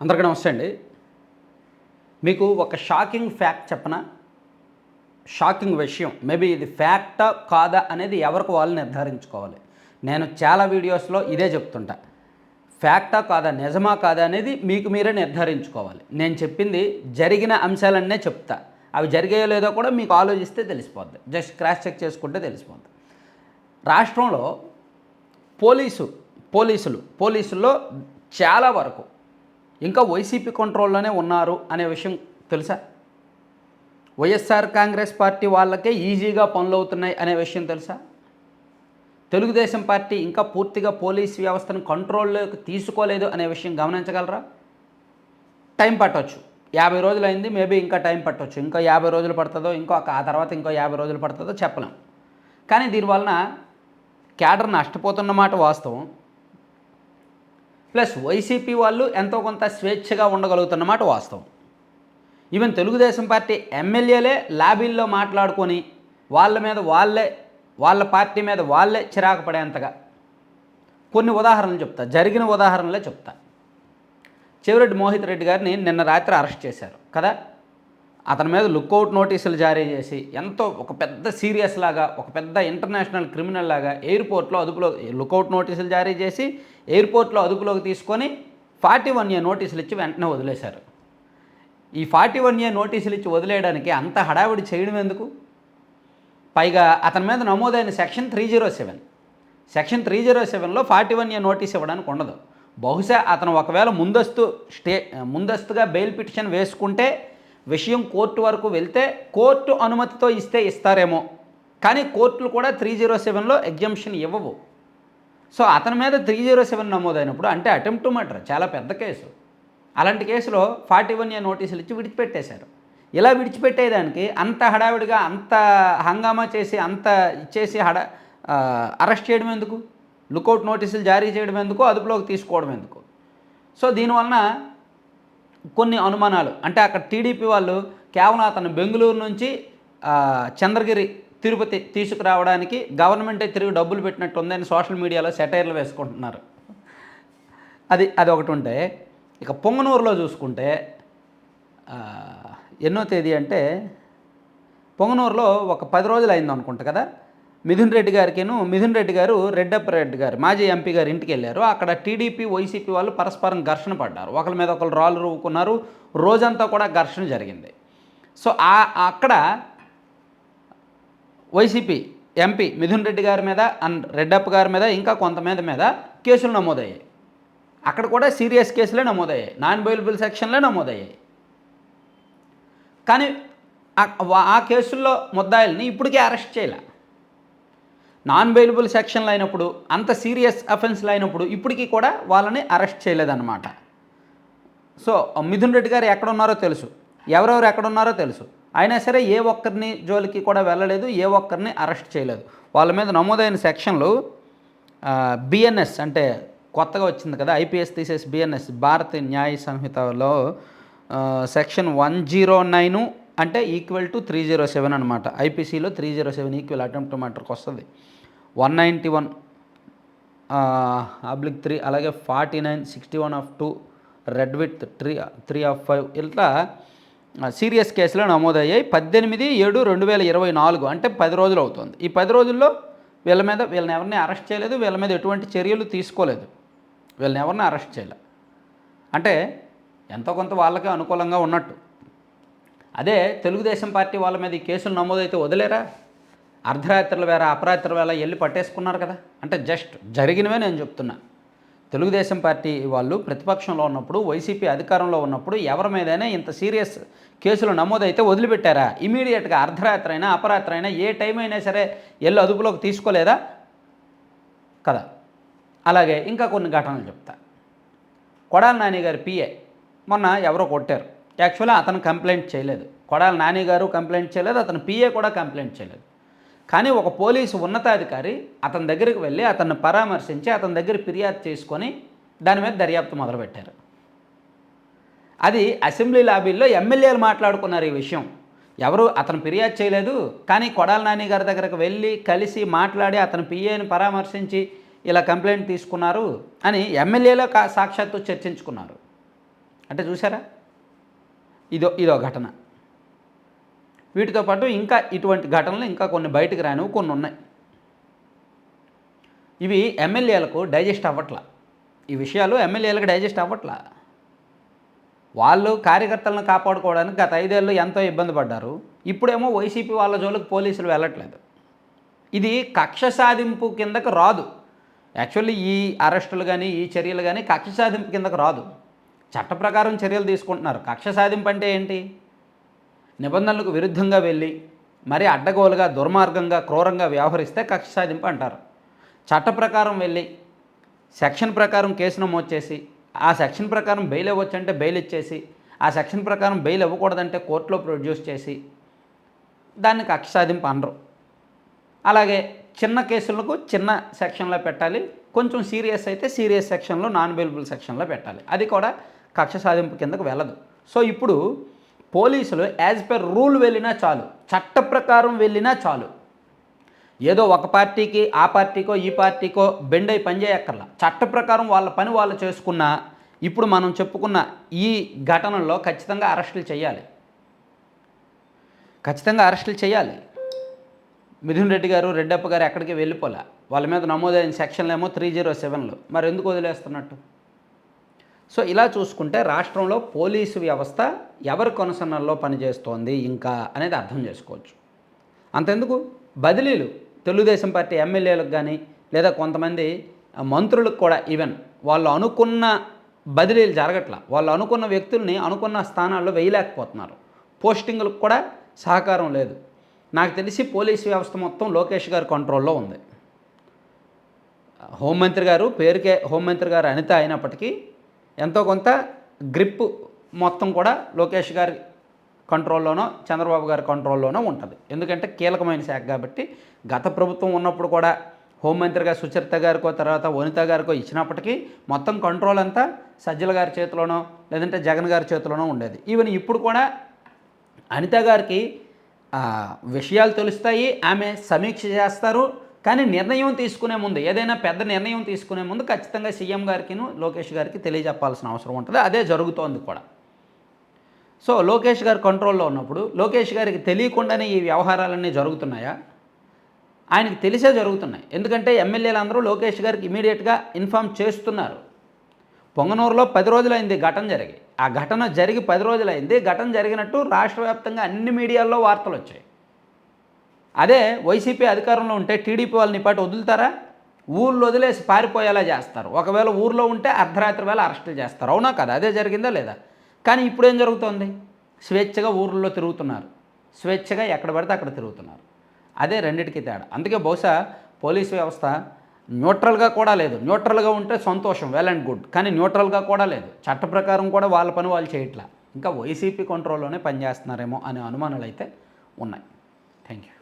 అందరికీ నమస్తే అండి. మీకు ఒక షాకింగ్ ఫ్యాక్ట్ చెప్పన? షాకింగ్ విషయం. మేబీ ఇది ఫ్యాక్టా కాదా అనేది ఎవరికి వాళ్ళు నిర్ధారించుకోవాలి. నేను చాలా వీడియోస్లో ఇదే చెప్తుంటా. ఫ్యాక్టా కాదా నిజమా కాదా అనేది మీకు మీరే నిర్ధారించుకోవాలి. నేను చెప్పింది జరిగిన అంశాలన్నే చెప్తా. అవి జరిగాయో లేదో కూడా మీకు ఆలోచిస్తే తెలిసిపోద్ది. జస్ట్ క్రాస్ చెక్ చేసుకుంటే తెలిసిపోద్ది. రాష్ట్రంలో పోలీసు పోలీసులు పోలీసుల్లో చాలా వరకు ఇంకా వైసీపీ కంట్రోల్లోనే ఉన్నారు అనే విషయం తెలుసా? వైఎస్ఆర్ కాంగ్రెస్ పార్టీ వాళ్ళకే ఈజీగా పనులు అవుతున్నాయి అనే విషయం తెలుసా? తెలుగుదేశం పార్టీ ఇంకా పూర్తిగా పోలీస్ వ్యవస్థను కంట్రోల్లోకి తీసుకోలేదు అనే విషయం గమనించగలరా? టైం పట్టవచ్చు యాభై రోజులు అయింది మేబీ ఇంకా టైం పట్టవచ్చు ఇంకా యాభై రోజులు పడుతుందో ఇంకో ఆ తర్వాత ఇంకో యాభై రోజులు పడుతుందో చెప్పలేం. కానీ దీనివలన క్యాడర్ నష్టపోతున్న మాట వాస్తవం. ప్లస్ వైసీపీ వాళ్ళు ఎంతో కొంత స్వేచ్ఛగా ఉండగలుగుతున్నమాట వాస్తవం. ఈవెన్ తెలుగుదేశం పార్టీ ఎమ్మెల్యేలే లాబీల్లో మాట్లాడుకొని వాళ్ళ మీద వాళ్ళే వాళ్ళ పార్టీ మీద వాళ్ళే చిరాకు పడేంతగా కొన్ని ఉదాహరణలు చెప్తా జరిగిన ఉదాహరణలే చెప్తా. చెవిరెడ్డి మోహిత్ రెడ్డి గారిని నిన్న రాత్రి అరెస్ట్ చేశారు కదా? అతని మీద లుక్అవుట్ నోటీసులు జారీ చేసి ఎంతో ఒక పెద్ద సీరియస్ లాగా ఒక పెద్ద ఇంటర్నేషనల్ క్రిమినల్ లాగా ఎయిర్పోర్ట్లో అదుపులో లుక్అవుట్ నోటీసులు జారీ చేసి ఎయిర్పోర్ట్లో అదుపులోకి తీసుకొని ఫార్టీ వన్ ఇయర్ నోటీసులు ఇచ్చి వెంటనే వదిలేశారు. ఈ ఫార్టీ వన్ ఇయర్ నోటీసులు ఇచ్చి వదిలేయడానికి అంత హడావిడి చేయడం ఎందుకు? పైగా అతని మీద నమోదైన section three zero seven section three zero సెవెన్లో ఫార్టీ వన్ ఇయర్ నోటీస్ ఇవ్వడానికి ఉండదు. బహుశా అతను ఒకవేళ ముందస్తు స్టే ముందస్తుగా బెయిల్ పిటిషన్ వేసుకుంటే విషయం కోర్టు వరకు వెళ్తే కోర్టు అనుమతితో ఇస్తే ఇస్తారేమో. కానీ కోర్టులు కూడా త్రీ జీరో సెవెన్లో ఎగ్జంప్షన్ ఇవ్వవు. సో అతని మీద త్రీ జీరో సెవెన్ నమోదైనప్పుడు అంటే అటెంప్ట్ మర్డర్ చాలా పెద్ద కేసు. అలాంటి కేసులో ఫార్టీ వన్ ఏ నోటీసులు ఇచ్చి విడిచిపెట్టేశారు. ఇలా విడిచిపెట్టేదానికి అంత హడావిడిగా అంత హంగామా చేసి అంత ఇచ్చేసి హడా అరెస్ట్ చేయడం ఎందుకు? లుకౌట్ నోటీసులు జారీ చేయడం ఎందుకు? అదుపులోకి తీసుకోవడం ఎందుకు? సో దీనివలన కొన్ని అనుమానాలు. అంటే అక్కడ టీడీపీ వాళ్ళు కేవలం అతను బెంగళూరు నుంచి చంద్రగిరి తిరుపతి తీసుకురావడానికి గవర్నమెంటే తిరిగి డబ్బులు పెట్టినట్టు ఉందని సోషల్ మీడియాలో సెటైర్లు వేసుకుంటున్నారు. అది అది ఒకటి ఉంటే ఇక పొంగనూరులో చూసుకుంటే ఎన్నో తేదీ అంటే పొంగనూరులో ఒక పది రోజులు అయింది అనుకుంటా కదా? మిథున్ రెడ్డి గారికిను మిథున్ రెడ్డి గారు రెడ్డప్ప రెడ్డి గారు మాజీ ఎంపీ గారు ఇంటికి వెళ్ళారు. అక్కడ టీడీపీ వైసీపీ వాళ్ళు పరస్పరం ఘర్షణ పడ్డారు. ఒకరి మీద ఒకరు రాళ్ళు రువ్వుకున్నారు రోజంతా కూడా ఘర్షణ జరిగింది. సో ఆ అక్కడ వైసీపీ ఎంపీ మిథున్ రెడ్డి గారి మీద అండ్ రెడ్డప్ప గారి మీద ఇంకా కొంతమంది మీద కేసులు నమోదయ్యాయి. అక్కడ కూడా సీరియస్ కేసులే నమోదయ్యాయి. నాన్ బెయిలబుల్ సెక్షన్లే నమోదయ్యాయి. కానీ ఆ- ఆ కేసుల్లో ముద్దాయిల్ని ఇప్పటికే అరెస్ట్ చేయలే. నాన్ బెయిలబుల్ సెక్షన్లు అయినప్పుడు అంత సీరియస్ అఫెన్స్లు అయినప్పుడు ఇప్పటికీ కూడా వాళ్ళని అరెస్ట్ చేయలేదన్నమాట. సో మిథున్ రెడ్డి గారు ఎక్కడ ఉన్నారో తెలుసు. ఎవరెవరు ఎక్కడ ఉన్నారో తెలుసు. అయినా సరే ఏ ఒక్కరిని జోలికి కూడా వెళ్ళలేదు ఏ ఒక్కరిని అరెస్ట్ చేయలేదు. వాళ్ళ మీద నమోదైన సెక్షన్లు బిఎన్ఎస్ అంటే కొత్తగా వచ్చింది కదా ఐపీఎస్ తీసేసి బిఎన్ఎస్ భారత న్యాయ సంహితలో సెక్షన్ వన్ జీరో నైను అంటే equal to three zero seven అనమాట ఐపీసీలో three zero seven equal attempt మ్యాటర్కి వస్తుంది. One ninety one oblique three అలాగే forty nine sixty one of two read with three three of five ఇట్లా serious కేసులు నమోదయ్యాయి. పద్దెనిమిది ఏడు రెండు వేల ఇరవై నాలుగు అంటే పది రోజులు అవుతుంది. ఈ పది రోజుల్లో వీళ్ళ మీద వీళ్ళని ఎవరిని అరెస్ట్ చేయలేదు వీళ్ళ మీద ఎటువంటి చర్యలు తీసుకోలేదు. వీళ్ళని ఎవరిని అరెస్ట్ చేయలే? అంటే ఎంతో కొంత వాళ్ళకే అనుకూలంగా ఉన్నట్టు. అదే తెలుగుదేశం పార్టీ వాళ్ళ మీద ఈ కేసులు నమోదైతే వదిలేరా? అర్ధరాత్రుల వేళ అపరాత్రుల వేళ వెళ్ళి పట్టేసుకున్నారు కదా. అంటే జస్ట్ జరిగినవే నేను చెప్తున్నా. తెలుగుదేశం పార్టీ వాళ్ళు ప్రతిపక్షంలో ఉన్నప్పుడు వైసీపీ అధికారంలో ఉన్నప్పుడు ఎవరి మీదైనా ఇంత సీరియస్ కేసులు నమోదైతే వదిలిపెట్టారా? ఇమీడియట్గా అర్ధరాత్రి అయినా అపరాత్రి అయినా ఏ టైం అయినా సరే వెళ్ళి అదుపులోకి తీసుకోలేదా? కదా. అలాగే ఇంకా కొన్ని ఘటనలు చెప్తా. కొడాలి నాని గారి పిఏ. మొన్న ఎవరో కొట్టారు. యాక్చువల్గా అతను కంప్లైంట్ చేయలేదు. కొడాలి నాని గారు కంప్లైంట్ చేయలేదు అతను పిఏ కూడా కంప్లైంట్ చేయలేదు. కానీ ఒక పోలీసు ఉన్నతాధికారి అతని దగ్గరికి వెళ్ళి అతన్ని పరామర్శించి అతని దగ్గర ఫిర్యాదు చేసుకొని దాని మీద దర్యాప్తు మొదలుపెట్టారు. అది అసెంబ్లీ లాబీల్లో ఎమ్మెల్యేలు మాట్లాడుకున్నారు ఈ విషయం. ఎవరు అతను ఫిర్యాదు చేయలేదు కానీ కొడాల నాని గారి దగ్గరకు వెళ్ళి కలిసి మాట్లాడి అతని పిఏని పరామర్శించి ఇలా కంప్లైంట్ తీసుకున్నారు అని ఎమ్మెల్యేలో కా సాక్షాత్తు చర్చించుకున్నారు. అంటే చూసారా ఇదో ఇదో ఘటన. వీటితో పాటు ఇంకా ఇటువంటి ఘటనలు ఇంకా కొన్ని బయటకు రానివి కొన్ని ఉన్నాయి. ఇవి ఎమ్మెల్యేలకు డైజెస్ట్ అవ్వట్లా. ఈ విషయాలు ఎమ్మెల్యేలకు డైజెస్ట్ అవ్వట్లా. వాళ్ళు కార్యకర్తలను కాపాడుకోవడానికి గత ఐదేళ్ళు ఎంతో ఇబ్బంది పడ్డారు. ఇప్పుడేమో వైసీపీ వాళ్ళ జోలికి పోలీసులు వెళ్ళట్లేదు. ఇది కక్ష సాధింపు కిందకు రాదు. యాక్చువల్లీ ఈ అరెస్టులు కానీ ఈ చర్యలు కానీ కక్ష సాధింపు కిందకు రాదు. చట్ట ప్రకారం చర్యలు తీసుకుంటున్నారు. కక్ష సాధింపు అంటే ఏంటి? నిబంధనలకు విరుద్ధంగా వెళ్ళి మరీ అడ్డగోలుగా దుర్మార్గంగా క్రూరంగా వ్యవహరిస్తే కక్ష సాధింపు అంటారు. చట్ట ప్రకారం వెళ్ళి సెక్షన్ ప్రకారం కేసు నమోదు చేసి ఆ సెక్షన్ ప్రకారం బెయిల్ ఇవ్వచ్చంటే బెయిల్ ఇచ్చేసి ఆ సెక్షన్ ప్రకారం బెయిల్ ఇవ్వకూడదంటే కోర్టులో ప్రొడ్యూస్ చేసి దాన్ని కక్ష సాధింపు అనరు. అలాగే చిన్న కేసులకు చిన్న సెక్షన్లో పెట్టాలి కొంచెం సీరియస్ అయితే సీరియస్ సెక్షన్లో నాన్ బెయిలబుల్ సెక్షన్లో పెట్టాలి. అది కూడా కక్ష సాధింపు కిందకు వెళ్ళదు. సో ఇప్పుడు పోలీసులు యాజ్ పర్ రూల్ వెళ్ళినా చాలు చట్ట ప్రకారం వెళ్ళినా చాలు. ఏదో ఒక పార్టీకి ఆ పార్టీకో ఈ పార్టీకో బెండ్ అయి పనిచేయక్కర్లా చట్ట ప్రకారం వాళ్ళ పని వాళ్ళు చేసుకున్న ఇప్పుడు మనం చెప్పుకున్న ఈ ఘటనలో ఖచ్చితంగా అరెస్టులు చేయాలి. ఖచ్చితంగా అరెస్టులు చేయాలి. మిథున్ రెడ్డి గారు రెడ్డప్ప గారు ఎక్కడికి వెళ్ళిపోలే. వాళ్ళ మీద నమోదైన సెక్షన్లేమో త్రీ జీరో సెవెన్లో మరి ఎందుకు వదిలేస్తున్నట్టు? సో ఇలా చూసుకుంటే రాష్ట్రంలో పోలీసు వ్యవస్థ ఎవరి కొనసన్నల్లో పనిచేస్తోంది ఇంకా అనేది అర్థం చేసుకోవచ్చు. అంతెందుకు? బదిలీలు. తెలుగుదేశం పార్టీ ఎమ్మెల్యేలకు కానీ లేదా కొంతమంది మంత్రులకు కూడా ఈవెన్ వాళ్ళు అనుకున్న బదిలీలు జరగట్ల. వాళ్ళు అనుకున్న వ్యక్తుల్ని అనుకున్న స్థానాల్లో వేయలేకపోతున్నారు. పోస్టింగులకు కూడా సహకారం లేదు. నాకు తెలిసి పోలీస్ వ్యవస్థ మొత్తం లోకేష్ గారి కంట్రోల్లో ఉంది. హోంమంత్రి గారు పేరుకే హోంమంత్రి గారు అనిత అయినప్పటికీ ఎంతో కొంత గ్రిప్ మొత్తం కూడా లోకేష్ గారి కంట్రోల్లోనో చంద్రబాబు గారి కంట్రోల్లోనో ఉంటుంది. ఎందుకంటే కీలకమైన శాఖ కాబట్టి గత ప్రభుత్వం ఉన్నప్పుడు కూడా హోంమంత్రిగా సుచరిత గారికో తర్వాత వనిత గారికో ఇచ్చినప్పటికీ మొత్తం కంట్రోల్ అంతా సజ్జల గారి చేతిలోనో లేదంటే జగన్ గారి చేతిలోనో ఉండేది. ఈవెన్ ఇప్పుడు కూడా అనిత గారికి విషయాలు తెలుస్తాయి ఆమె సమీక్ష చేస్తారు కానీ నిర్ణయం తీసుకునే ముందు ఏదైనా పెద్ద నిర్ణయం తీసుకునే ముందు ఖచ్చితంగా సీఎం గారికిను లోకేష్ గారికి తెలియజెప్పాల్సిన అవసరం ఉంటుంది. అదే జరుగుతోంది కూడా. సో లోకేష్ గారు కంట్రోల్లో ఉన్నప్పుడు లోకేష్ గారికి తెలియకుండానే ఈ వ్యవహారాలన్నీ జరుగుతున్నాయా? ఆయనకి తెలిసే జరుగుతున్నాయి. ఎందుకంటే ఎమ్మెల్యేలు అందరూ లోకేష్ గారికి ఇమీడియట్గా ఇన్ఫామ్ చేస్తున్నారు. పొంగనూరులో పది రోజులైంది ఘటన జరిగి. ఆ ఘటన జరిగి పది రోజులైంది. ఘటన జరిగినట్టు రాష్ట్ర వ్యాప్తంగా అన్ని మీడియాల్లో వార్తలు వచ్చాయి అదే వైసీపీ అధికారంలో ఉంటే టీడీపీ వాళ్ళని పాటు వదులుతారా? ఊళ్ళో వదిలేసి పారిపోయేలా చేస్తారు. ఒకవేళ ఊర్లో ఉంటే అర్ధరాత్రి వేళ అరెస్టులు చేస్తారు. అవునా కదా? అదే జరిగిందా లేదా? కానీ ఇప్పుడు ఏం జరుగుతోంది? స్వేచ్ఛగా ఊర్లో తిరుగుతున్నారు. స్వేచ్ఛగా ఎక్కడ పడితే అక్కడ తిరుగుతున్నారు. అదే రెండిటికి తేడా. అందుకే బహుశా పోలీస్ వ్యవస్థ న్యూట్రల్గా కూడా లేదు. న్యూట్రల్గా ఉంటే సంతోషం వెల్ అండ్ గుడ్. కానీ న్యూట్రల్గా కూడా లేదు. చట్ట ప్రకారం కూడా వాళ్ళ పని వాళ్ళు చేయట్లా. ఇంకా వైసీపీ కంట్రోల్లోనే పనిచేస్తున్నారేమో అనే అనుమానాలు అయితే ఉన్నాయి. Thank you